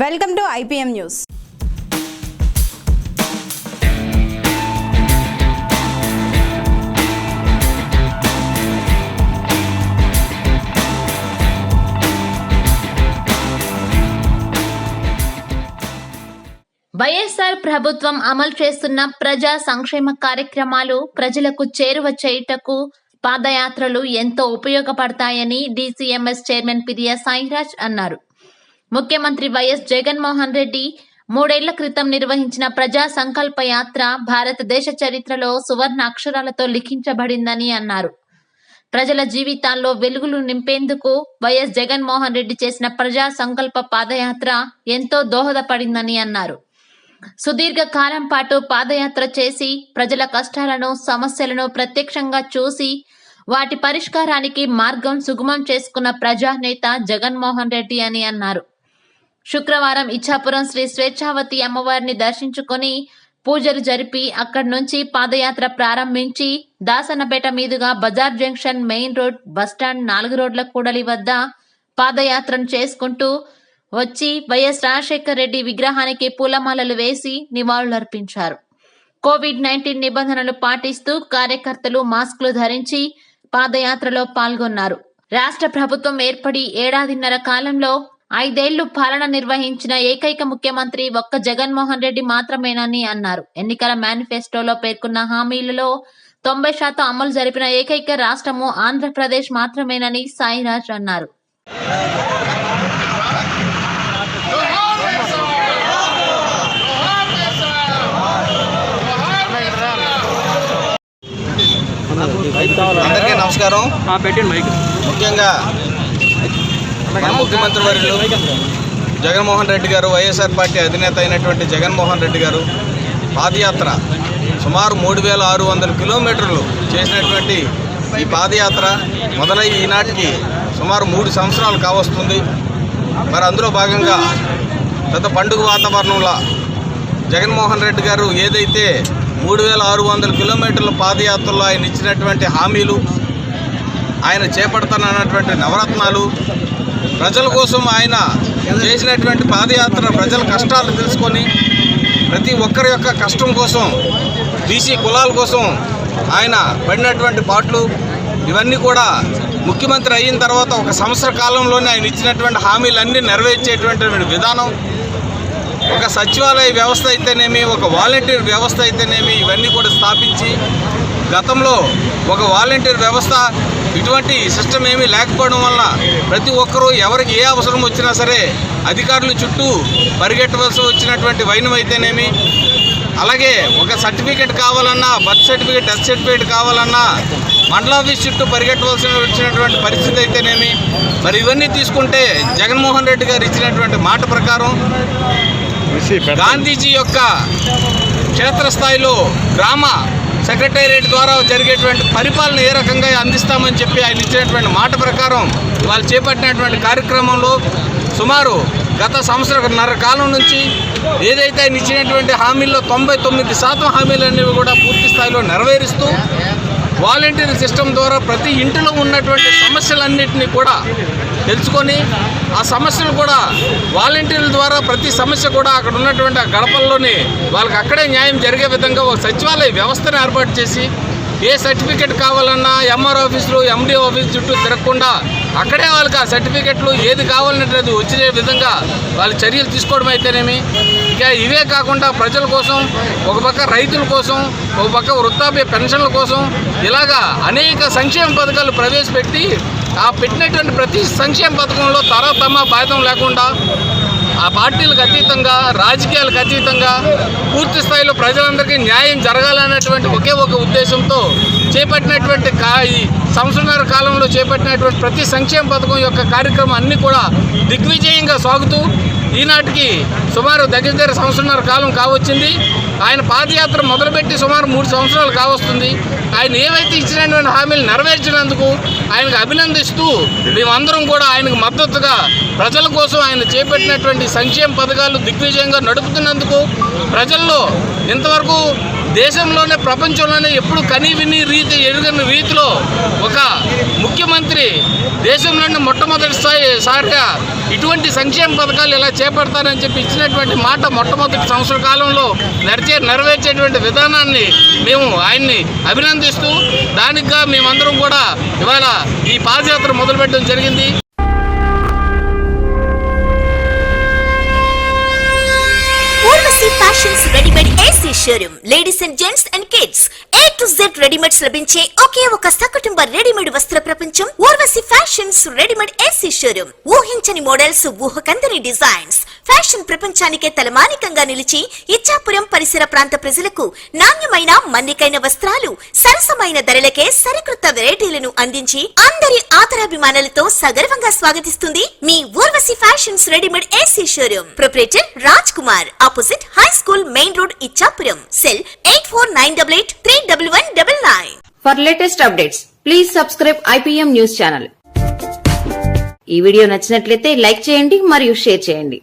Welcome to IPM news. YSR ప్రభుత్వం అమలు చేస్తున్న ప్రజా సంక్షేమ కార్యక్రమాలు ప్రజలకు చేరువ చేయుటకు పాదయాత్రలు ఎంతో ఉపయోగపడతాయని డీసీఎంఎస్ చైర్మన్ పిరియా సాయిరాజ్ అన్నారు. ముఖ్యమంత్రి వైఎస్ జగన్మోహన్ రెడ్డి మూడేళ్ళ క్రితం నిర్వహించిన ప్రజా సంకల్ప యాత్ర భారతదేశ చరిత్రలో సువర్ణ అక్షరాలతో లిఖించబడిందని అన్నారు. ప్రజల జీవితాల్లో వెలుగులు నింపేందుకు వైఎస్ జగన్మోహన్ రెడ్డి చేసిన ప్రజా సంకల్ప పాదయాత్ర ఎంతో దోహదపడిందని అన్నారు. సుదీర్ఘ కాలం పాటు పాదయాత్ర చేసి ప్రజల కష్టాలను సమస్యలను ప్రత్యక్షంగా చూసి వాటి పరిష్కారానికి మార్గం సుగమం చేసుకున్న ప్రజానేత జగన్మోహన్ రెడ్డి అని అన్నారు. శుక్రవారం ఇచ్చాపురం శ్రీ స్వేచ్ఛావతి అమ్మవారిని దర్శించుకొని పూజలు జరిపి అక్కడి నుంచి పాదయాత్ర ప్రారంభించి దాసనపేట మీదుగా Bazar junction main road bus stand నాలుగు రోడ్ల కూడలి వద్ద పాదయాత్రను చేసుకుంటూ వచ్చి వైఎస్ రాజశేఖర్ రెడ్డి విగ్రహానికి పూలమాలలు వేసి నివాళులర్పించారు. కోవిడ్ నైన్టీన్ నిబంధనలు పాటిస్తూ కార్యకర్తలు మాస్కులు ధరించి పాదయాత్రలో పాల్గొన్నారు. రాష్ట్ర ప్రభుత్వం ఏర్పడి ఏడాదిన్నర కాలంలో ఐదేళ్ళు పాలన నిర్వహించిన ఏకైక ముఖ్యమంత్రి ఒక్క జగన్మోహన్ రెడ్డి మాత్రమేనని అన్నారు. ఎన్నికల మేనిఫెస్టోలో పేర్కొన్న హామీలలో తొంభై శాతం అమలు జరిపిన ఏకైక రాష్ట్రము ఆంధ్రప్రదేశ్ మాత్రమేనని సాయిరాజ్ అన్నారు. అందరికీ నమస్కారం. పెట్టండి మైక్ ముఖ్యంగా మన ముఖ్యమంత్రి వర్యులు జగన్మోహన్ రెడ్డి గారు వైఎస్ఆర్ పార్టీ అధినేత అయినటువంటి జగన్మోహన్ రెడ్డి గారు పాదయాత్ర సుమారు మూడు వేల ఆరు వందల కిలోమీటర్లు చేసినటువంటి ఈ పాదయాత్ర మొదలై ఈనాటికి సుమారు మూడు సంవత్సరాలు కావస్తుంది. మరి అందులో భాగంగా గత పండుగ వాతావరణంలో జగన్మోహన్ రెడ్డి గారు ఏదైతే మూడు వేల ఆరు వందల కిలోమీటర్ల పాదయాత్రలో ఆయన ఇచ్చినటువంటి హామీలు ఆయన చేపడతానన్నటువంటి నవరత్నాలు ప్రజల కోసం ఆయన చేసినటువంటి పాదయాత్ర ప్రజల కష్టాలు తెలుసుకొని ప్రతి ఒక్కరి యొక్క కష్టం కోసం బీసీ కులాల కోసం ఆయన పడినటువంటి పాటలు ఇవన్నీ కూడా ముఖ్యమంత్రి అయిన తర్వాత ఒక సంవత్సర కాలంలోనే ఆయన ఇచ్చినటువంటి హామీలన్నీ నెరవేర్చేటువంటి విధానం. ఒక సచివాలయ వ్యవస్థ అయితేనేమి ఒక వాలంటీర్ వ్యవస్థ అయితేనేమి ఇవన్నీ కూడా స్థాపించి గతంలో ఒక వాలంటీర్ వ్యవస్థ ఇటువంటి సిస్టమ్ ఏమీ లేకపోవడం వల్ల ప్రతి ఒక్కరూ ఎవరికి ఏ అవసరం వచ్చినా సరే అధికారుల చుట్టూ పరిగెట్టవలసి వచ్చినటువంటి వైనం అయితేనేమి? అలాగే ఒక సర్టిఫికేట్ కావాలన్నా బర్త్ సర్టిఫికేట్ డెత్ సర్టిఫికేట్ కావాలన్నా మండలాఫీస్ చుట్టూ పరిగెట్టవలసి వచ్చినటువంటి పరిస్థితి అయితేనేమి? మరి ఇవన్నీ తీసుకుంటే జగన్మోహన్ రెడ్డి గారు ఇచ్చినటువంటి మాట ప్రకారం గాంధీజీ యొక్క క్షేత్రస్థాయిలో గ్రామ సెక్రటేరియట్ ద్వారా జరిగేటువంటి పరిపాలన ఏ రకంగా అందిస్తామని చెప్పి ఆయన ఇచ్చినటువంటి మాట ప్రకారం వాళ్ళు చేపట్టినటువంటి కార్యక్రమంలో సుమారు గత సంవత్సరంన్నర కాలం నుంచి ఏదైతే ఆయన ఇచ్చినటువంటి హామీల్లో తొంభై తొమ్మిది శాతం హామీలు అనేవి కూడా పూర్తి స్థాయిలో నెరవేరుస్తూ వాలంటీర్ సిస్టమ్ ద్వారా ప్రతి ఇంటిలో ఉన్నటువంటి సమస్యలన్నింటినీ కూడా తెలుసుకొని ఆ సమస్యలు కూడా వాలంటీర్ల ద్వారా ప్రతి సమస్య కూడా అక్కడ ఉన్నటువంటి ఆ గడపల్లోనే వాళ్ళకి అక్కడే న్యాయం జరిగే విధంగా ఒక సచివాలయ వ్యవస్థను ఏర్పాటు చేసి ఏ సర్టిఫికెట్ కావాలన్నా ఎంఆర్ ఆఫీసులు ఎండి ఆఫీస్ చుట్టూ తిరగకుండా అక్కడే వాళ్ళకి ఆ సర్టిఫికెట్లు ఏది కావాలనేది వచ్చే విధంగా వాళ్ళు చర్యలు తీసుకోవడం అయితేనేమి ఇంకా ఇవే కాకుండా ప్రజల కోసం ఒక పక్క రైతుల కోసం ఒక పక్క వృత్తాప్య పెన్షన్ల కోసం ఇలాగా అనేక సంక్షేమ పథకాలు ప్రవేశపెట్టి ఆ పెట్టినటువంటి ప్రతి సంక్షేమ పథకంలో తరతమ భేదం లేకుండా ఆ పార్టీలకు అతీతంగా రాజకీయాలకు అతీతంగా పూర్తి స్థాయిలో ప్రజలందరికీ న్యాయం జరగాలనేటువంటి ఒకే ఒక ఉద్దేశంతో చేపట్టినటువంటి కా ఈ సంవత్సరాల కాలంలో చేపట్టినటువంటి ప్రతి సంక్షేమ పథకం యొక్క కార్యక్రమం అన్నీ కూడా దిగ్విజయంగా సాగుతూ ఈనాటికి సుమారు దగ్గర దగ్గర సంవత్సరాల కాలం కావచ్చింది. ఆయన పాదయాత్ర మొదలుపెట్టి సుమారు మూడు సంవత్సరాలు కావస్తుంది. ఆయన ఏవైతే ఇచ్చినటువంటి హామీలు నెరవేర్చినందుకు ఆయనకు అభినందిస్తూ మేమందరం కూడా ఆయనకు మద్దతుగా ప్రజల కోసం ఆయన చేపట్టినటువంటి సంక్షేమ పథకాలు దిగ్విజయంగా నడుపుతున్నందుకు ప్రజల్లో ఇంతవరకు దేశంలోనే ప్రపంచంలోనే ఎప్పుడు కని విని రీతి ఎరుగని రీతిలో ఒక ముఖ్యమంత్రి దేశంలోనే మొట్టమొదటిసారి సారిగా ఇటువంటి సంక్షేమ పథకాలు ఇలా చేపడతారని చెప్పి ఇచ్చినటువంటి మాట మొట్టమొదటి సంవత్సర కాలంలో నడిచే నెరవేర్చేటువంటి విధానాన్ని మేము ఆయన్ని అభినందిస్తూ దానిగా మేమందరం కూడా ఇవాళ ఈ పాదయాత్ర మొదలుపెట్టడం జరిగింది. AC showroom, ladies and gents and kids. A to Z readymades లభించే ఒకే ఒక సకుటుంబ రెడీమేడ్ వస్త్ర ప్రపంచం Urvashi fashions readymade AC showroom ఊహించని మోడల్స్ ఊహకందని డిజైన్స్ ఫ్యాషన్ ప్రపంచానికే తలమానికంగా నిలిచి ఇచ్చాపురం పరిసర ప్రాంత ప్రజలకు నాణ్యమైన మన్నికైన వస్త్రాలు సరసమైన ధరలకే సరికృత వెరైటీలను అందించి అందరి ఆదరాభిమానాలతో సగర్వంగా స్వాగతిస్తుంది మీ Urvashi fashions readymade AC showroom proprietor Raj Kumar opposite high school main road Ichchapuram. Cell eight four nine double eight three double one double nine for latest updates please subscribe IPM news channel ఈ video నచ్చినట్లయితే like చేయండి మరియు share చేయండి.